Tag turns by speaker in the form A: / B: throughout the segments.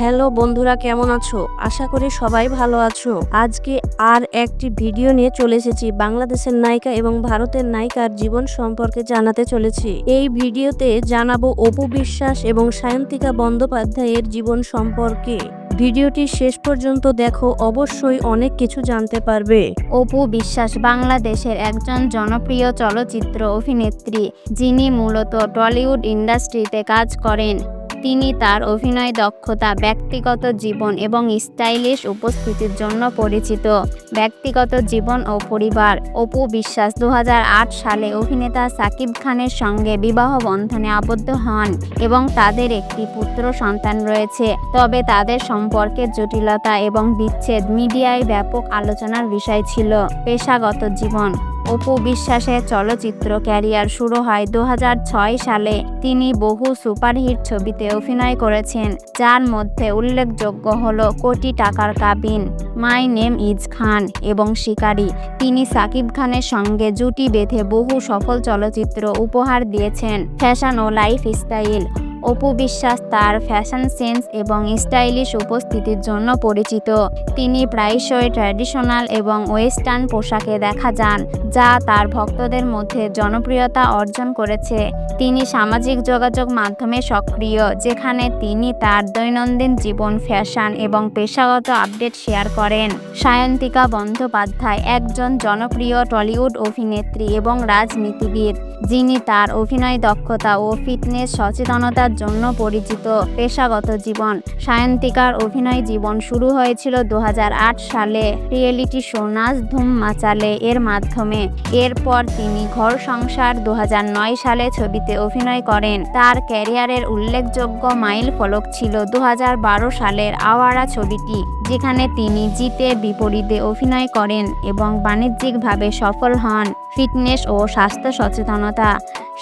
A: Hello বন্ধুরা, কেমন আছো? আশা করি সবাই ভালো আছো। আজকে আর একটি ভিডিও নিয়ে চলে এসেছি। বাংলাদেশের নায়িকা এবং ভারতের নায়িকার জীবন সম্পর্কে জানাতে চলেছি। এই ভিডিওতে জানাব অপু বিশ্বাস এবং সায়ন্তিকা বন্দ্যোপাধ্যায়ের জীবন সম্পর্কে। ভিডিওটি শেষ পর্যন্ত দেখো, অবশ্যই অনেক কিছু জানতে পারবে।
B: অপু বিশ্বাস বাংলাদেশের একজন জনপ্রিয় চলচ্চিত্র অভিনেত্রী, যিনি মূলত টলিউড ইন্ডাস্ট্রিতে কাজ করেন। তিনি তার অভিনয় দক্ষতা, ব্যক্তিগত জীবন এবং স্টাইলিশ উপস্থিতির জন্য পরিচিত। ব্যক্তিগত জীবন ও পরিবার। অপু বিশ্বাস দু হাজার আট সালে অভিনেতা সাকিব খানের সঙ্গে বিবাহ বন্ধনে আবদ্ধ হন এবং তাদের একটি পুত্র সন্তান রয়েছে। তবে তাদের সম্পর্কের জটিলতা এবং বিচ্ছেদ মিডিয়ায় ব্যাপক আলোচনার বিষয় ছিল। পেশাগত জীবন। অপু বিশ্বাসের চলচ্চিত্র ক্যারিয়ার শুরু হয় দু হাজার ছয় সালে। তিনি বহু সুপারহিট ছবিতে অভিনয় করেছেন, যার মধ্যে উল্লেখযোগ্য হল কোটি টাকার কাবিন, মাই নেম ইজ খান এবং শিকারি। তিনি সাকিব খানের সঙ্গে জুটি বেঁধে বহু সফল চলচ্চিত্র উপহার দিয়েছেন, ফ্যাশন ও লাইফ স্টাইল অপু বিশ্বাস তার ফ্যাশন সেন্স এবং স্টাইলিশ উপস্থিতির জন্য পরিচিত। তিনি প্রায়শই ট্র্যাডিশনাল এবং ওয়েস্টার্ন পোশাকে দেখা যান, যা তার ভক্তদের মধ্যে জনপ্রিয়তা অর্জন করেছে। তিনি সামাজিক যোগাযোগ মাধ্যমে সক্রিয়, যেখানে তিনি তার দৈনন্দিন জীবন ফ্যাশন এবং পেশাগত আপডেট শেয়ার করেন। সায়ন্তিকা বন্দ্যোপাধ্যায় একজন জনপ্রিয় টলিউড অভিনেত্রী এবং রাজনীতিবিদ, যিনি তার অভিনয় দক্ষতা ও ফিটনেস সচেতনতার জন্য পরিচিত পেশাগত জীবন। সায়ন্তিকার অভিনয় জীবন শুরু হয়েছিল দু হাজার আট সালে। রিয়েলিটি শো নাচ ধুম মাচালে এর মাধ্যমে। এরপর তিনি ঘর সংসার দু হাজার নয় সালে ছবিতে অভিনয় করেন। তার ক্যারিয়ারের উল্লেখযোগ্য মাইল ফলক ছিল দু হাজার বারো সালের আওয়ারা ছবিটি, যেখানে তিনি জিতে বিপরীতে অভিনয় করেন এবং বাণিজ্যিকভাবে সফল হন। ফিটনেস ও স্বাস্থ্য সচেতনতা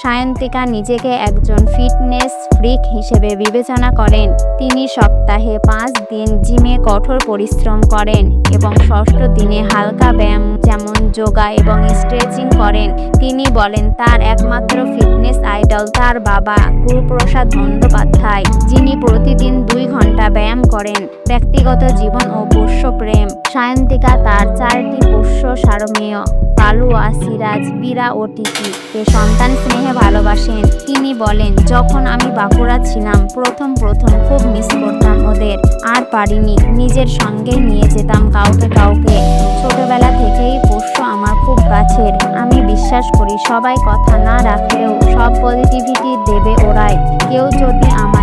B: সায়ন্তিকা নিজেকে একজন ফিটনেস ফ্রিক হিসেবে বিবেচনা করেন। তিনি সপ্তাহে পাঁচ দিন জিমে কঠোর পরিশ্রম করেন এবং ষষ্ঠ দিনে হালকা ব্যায়াম যেমন যোগা এবং স্ট্রেচিং করেন। তিনি বলেন, তার একমাত্র ফিটনেস আইডল তার বাবা গুরুপ্রসাদ বন্দ্যোপাধ্যায়, যিনি প্রতিদিন দুই ঘণ্টা ব্যায়াম করেন। ব্যক্তিগত জীবন ও পোষ্য প্রেম সায়ন্তিকা তার চারটি পোষ্য সারমেয়। কালুয়া সিরাজ বীরা ও টিকি। কে সন্তান স্নেহে ভালোবাসেন। তিনি বলেন, যখন আমি বাঁকুড়া ছিলাম, প্রথম প্রথম খুব মিস করতাম ওদের। আর পারিনি। নিজের সঙ্গে নিয়ে যেতাম কাউকে কাউকে। ছোটবেলা থেকেই পোষ্য আমার খুব কাছের। আমি বিশ্বাস করি, সবাই কথা না রাখলেও সব পজিটিভিটি দেবে ওরাই। কেউ যদি আমায়